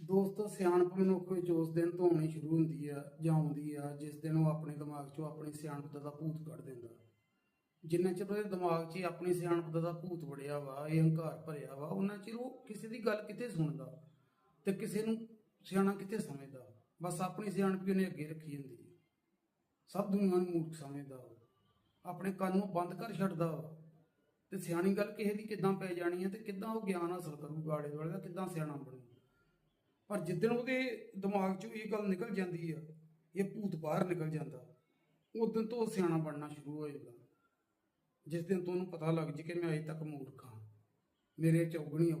ਦੋਸਤੋ, ਸਿਆਣਪ ਮਨੁੱਖ ਵਿੱਚ ਉਸ ਦਿਨ ਤੋਂ ਆਉਣੀ ਸ਼ੁਰੂ ਹੁੰਦੀ ਆ ਜਾਂ ਆਉਂਦੀ ਆ, ਜਿਸ ਦਿਨ ਉਹ ਆਪਣੇ ਦਿਮਾਗ 'ਚੋਂ ਆਪਣੀ ਸਿਆਣਪ ਦਾ ਭੂਤ ਕੱਢ ਦਿੰਦਾ। ਜਿੰਨਾ ਚਿਰ ਉਹਦੇ ਦਿਮਾਗ 'ਚ ਆਪਣੀ ਸਿਆਣਪ ਦਾ ਭੂਤ ਵੜਿਆ ਵਾ, ਇਹ ਹੰਕਾਰ ਭਰਿਆ ਵਾ, ਉਹਨਾਂ ਚਿਰ ਉਹ ਕਿਸੇ ਦੀ ਗੱਲ ਕਿਤੇ ਸੁਣਦਾ ਤੇ ਕਿਸੇ ਨੂੰ ਸਿਆਣਾ ਕਿਤੇ ਸਮਝਦਾ। ਬਸ ਆਪਣੀ ਸਿਆਣਪ ਉਹਨੇ ਅੱਗੇ ਰੱਖੀ ਹੁੰਦੀ ਹੈ ਸਭ ਦੁਨੀਆਂ ਨੂੰ ਮੂਰਖ ਸਮਝਦਾ ਵਾ ਆਪਣੇ ਕੰਨ ਨੂੰ ਬੰਦ ਕਰ ਛੱਡਦਾ ਵਾ ਤੇ ਸਿਆਣੀ ਗੱਲ ਕਿਸੇ ਦੀ ਕਿੱਦਾਂ ਪੈ ਜਾਣੀ ਹੈ ਤੇ ਕਿੱਦਾਂ ਉਹ ਗਿਆਨ ਹਾਸਲ ਕਰੂਗਾ ਆਲੇ ਦੁਆਲੇ ਦਾ, ਕਿੱਦਾਂ ਸਿਆਣਾ ਬਣੂ ਪਰ ਜਿੱਦਣ ਉਹਦੇ ਦਿਮਾਗ 'ਚੋਂ ਇਹ ਗੱਲ ਨਿਕਲ ਜਾਂਦੀ ਆ, ਇਹ ਭੂਤ ਬਾਹਰ ਨਿਕਲ ਜਾਂਦਾ ਉਦੋਂ ਤੋਂ ਉਹ ਸਿਆਣਾ ਬਣਨਾ ਸ਼ੁਰੂ ਹੋ ਜਾਂਦਾ। ਜਿਸ ਦਿਨ ਤੋਂ ਉਹਨੂੰ ਪਤਾ ਲੱਗ ਜੇ ਕਿ ਮੈਂ ਅਜੇ ਤੱਕ ਮੂਰਖ ਹਾਂ, ਮੇਰੇ ਚ ਉਗਣੀ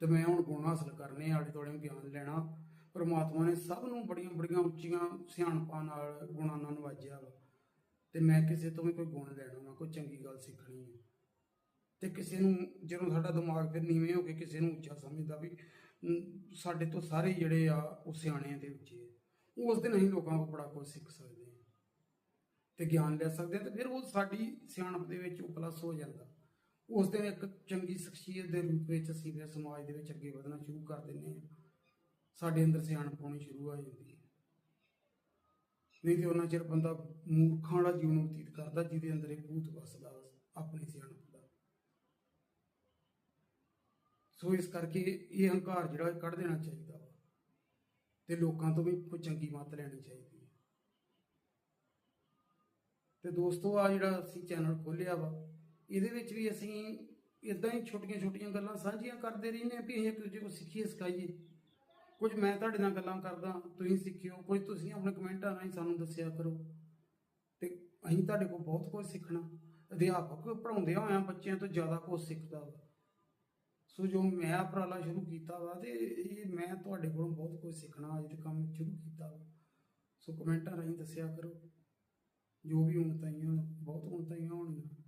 ਤੇ ਮੈਂ ਹੁਣ ਗੁਣ ਹਾਸਲ ਕਰਨੇ ਆਲੇ ਦੁਆਲੇ ਗਿਆਨ ਲੈਣਾ। ਪਰਮਾਤਮਾ ਨੇ ਸਭ ਨੂੰ ਬੜੀਆਂ ਬੜੀਆਂ ਉੱਚੀਆਂ ਸਿਆਣਪਾਂ ਨਾਲ ਗੁਣਾਂ ਨਾਲ ਨਵਾਜਿਆ ਵਾ। ਤੇ ਮੈਂ ਕਿਸੇ ਤੋਂ ਵੀ ਕੋਈ ਗੁਣ ਲੈਣਾ ਨਾ, ਕੋਈ ਚੰਗੀ ਗੱਲ ਸਿੱਖਣੀ ਹੈ ਤੇ ਕਿਸੇ ਨੂੰ, ਜਦੋਂ ਸਾਡਾ ਦਿਮਾਗ ਫਿਰ ਨੀਵੇਂ ਹੋ ਕੇ ਕਿਸੇ ਨੂੰ ਉੱਚਾ ਸਮਝਦਾ ਵੀ ਸਾਡੇ ਤੋਂ ਸਾਰੇ ਜਿਹੜੇ ਆ ਉਹ ਸਿਆਣਿਆਂ ਦੇ ਉੱਚੇ ਉਸ ਦਿਨ ਅਸੀਂ ਲੋਕਾਂ ਕੋਲ ਬੜਾ ਕੁਝ ਸਿੱਖ ਸਕਦੇ ਹਾਂ ਤੇ ਗਿਆਨ ਲੈ ਸਕਦੇ ਹਾਂ ਤੇ ਫਿਰ ਉਹ ਸਾਡੀ ਸਿਆਣਪ ਦੇ ਵਿੱਚ ਉਹ ਪਲੱਸ ਹੋ ਜਾਂਦਾ। ਉਸ ਦਿਨ ਇੱਕ ਚੰਗੀ ਸ਼ਖਸੀਅਤ ਦੇ ਰੂਪ ਵਿੱਚ ਅਸੀਂ ਫਿਰ ਸਮਾਜ ਦੇ ਵਿੱਚ ਅੱਗੇ ਵਧਣਾ ਸ਼ੁਰੂ ਕਰ ਦਿੰਦੇ ਹਾਂ। ਸਾਡੇ ਅੰਦਰ ਸਿਆਣਪ ਹੋਣੀ ਸ਼ੁਰੂ ਹੋ ਜਾਂਦੀ ਹੈ। ਨਹੀਂ ਤੇ ਉਹਨਾਂ ਚਿਰ ਬੰਦਾ ਮੂਰਖਾਂ ਵਾਲਾ ਜੀਵਨ ਬਤੀਤ ਕਰਦਾ ਜਿਹਦੇ ਅੰਦਰ ਇਹ ਭੂਤ ਵਸਦਾ, ਆਪਣੀ ਸਿਆਣਪ ਦਾ ਸੋ ਇਸ ਕਰਕੇ ਇਹ ਹੰਕਾਰ ਜਿਹੜਾ ਕੱਢ ਦੇਣਾ ਚਾਹੀਦਾ ਵਾ। ਤੇ ਲੋਕਾਂ ਤੋਂ ਵੀ ਕੋਈ ਚੰਗੀ ਮੱਤ ਲੈਣੀ ਚਾਹੀਦੀ ਹੈ। ਤੇ ਦੋਸਤੋ ਆ ਜਿਹੜਾ ਅਸੀਂ ਚੈਨਲ ਖੋਲਿਆ ਵਾ, ਇਹਦੇ ਵਿੱਚ ਵੀ ਅਸੀਂ ਇਦਾਂ ਹੀ ਛੋਟੀਆਂ ਛੋਟੀਆਂ ਗੱਲਾਂ ਸਾਂਝੀਆਂ ਕਰਦੇ ਰਹਿੰਦੇ ਆ ਵੀ ਅਸੀਂ ਇੱਕ ਦੂਜੇ ਕੋਲ ਸਿੱਖੀਏ, ਸਿਖਾਈਏ। ਕੁਝ ਮੈਂ ਤੁਹਾਡੇ ਨਾਲ ਗੱਲਾਂ ਕਰਦਾ, ਤੁਸੀਂ ਸਿੱਖਿਓ, ਕੁਝ ਤੁਸੀਂ ਆਪਣੇ ਕਮੈਂਟਾਂ ਰਾਹੀਂ ਸਾਨੂੰ ਦੱਸਿਆ ਕਰੋ। ਤੇ ਅਸੀਂ ਤੁਹਾਡੇ ਕੋਲ ਬਹੁਤ ਕੁਝ ਸਿੱਖਣਾ। ਅਧਿਆਪਕ ਪੜਾਉਂਦੇ ਹੋਇਆਂ ਬੱਚਿਆਂ ਤੋਂ ਜ਼ਿਆਦਾ ਕੁਝ ਸਿੱਖਦਾ ਵਾ। ਸੋ ਜੋ ਮੈਂ ਉਪਰਾਲਾ ਸ਼ੁਰੂ ਕੀਤਾ ਵਾ ਤੇ ਇਹ ਮੈਂ ਤੁਹਾਡੇ ਕੋਲੋਂ ਬਹੁਤ ਕੁਝ ਸਿੱਖਣਾ ਅੱਜ ਤੇ ਕੰਮ ਸ਼ੁਰੂ ਕੀਤਾ ਵਾ। ਸੋ ਕਮੈਂਟਾਂ ਰਾਹੀਂ ਦੱਸਿਆ ਕਰੋ, ਜੋ ਵੀ ਉਣਤਾਈਆਂ ਬਹੁਤ ਉਣਤਾਈਆਂ ਹੋਣਗੀਆਂ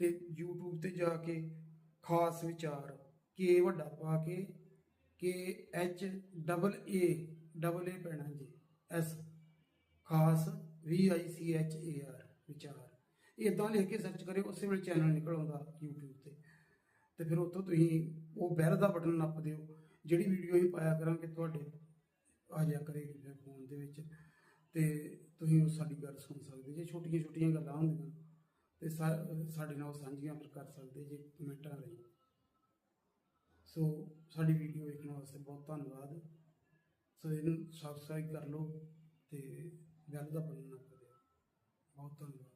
ਤੇ YouTube ਤੇ ਜਾ ਕੇ ਖਾਸ ਵਿਚਾਰ ਕੇ ਵੱਡਾ ਪਾ ਕੇ K H double A double A ਪੈਣਾ ਜੀ ਐਸ ਖਾਸ ਵੀ ਆਈ ਸੀ ਐਚ ਏ ਆਰ ਵਿਚਾਰ। ਇਦਾਂ ਲਿਖ ਕੇ ਸਰਚ ਕਰਿਓ, ਉਸੇ ਵੇਲੇ ਚੈਨਲ ਨਿਕਲ ਆਉਂਦਾ YouTube ਤੇ। ਤੇ ਫਿਰ ਉੱਥੋਂ ਤੁਸੀਂ ਉਹ ਬੈਲ ਦਾ ਬਟਨ ਨੱਪ ਦਿਓ, ਜਿਹੜੀ ਵੀਡੀਓ ਅਸੀਂ ਪਾਇਆ ਕਰਾਂਗੇ ਤੁਹਾਡੇ, ਆ ਜਾ ਕਰੇਗੀ ਫਿਰ ਫੋਨ ਦੇ ਵਿੱਚ। ਤੇ ਤੁਸੀਂ ਉਹ ਸਾਡੀ ਗੱਲ ਸੁਣ ਸਕਦੇ ਜੇ ਛੋਟੀਆਂ ਛੋਟੀਆਂ ਗੱਲਾਂ ਹੁੰਦੀਆਂ, ਤੇ ਸਾਡੇ ਨਾਲ ਸਾਂਝੀਆਂ ਫਿਰ ਕਰ ਸਕਦੇ ਜੇ ਕਮੈਂਟਾਂ ਰਾਹੀਂ। ਸੋ ਸਾਡੀ ਵੀਡੀਓ ਵੇਖਣ ਵਾਸਤੇ ਬਹੁਤ ਧੰਨਵਾਦ। ਸੋ ਇਹਨੂੰ ਸਬਸਕ੍ਰਾਈਬ ਕਰ ਲਓ ਤੇ ਬੈਲ ਦਾ ਬਟਨ ਨੱਪ ਦਿਓ। ਬਹੁਤ ਧੰਨਵਾਦ।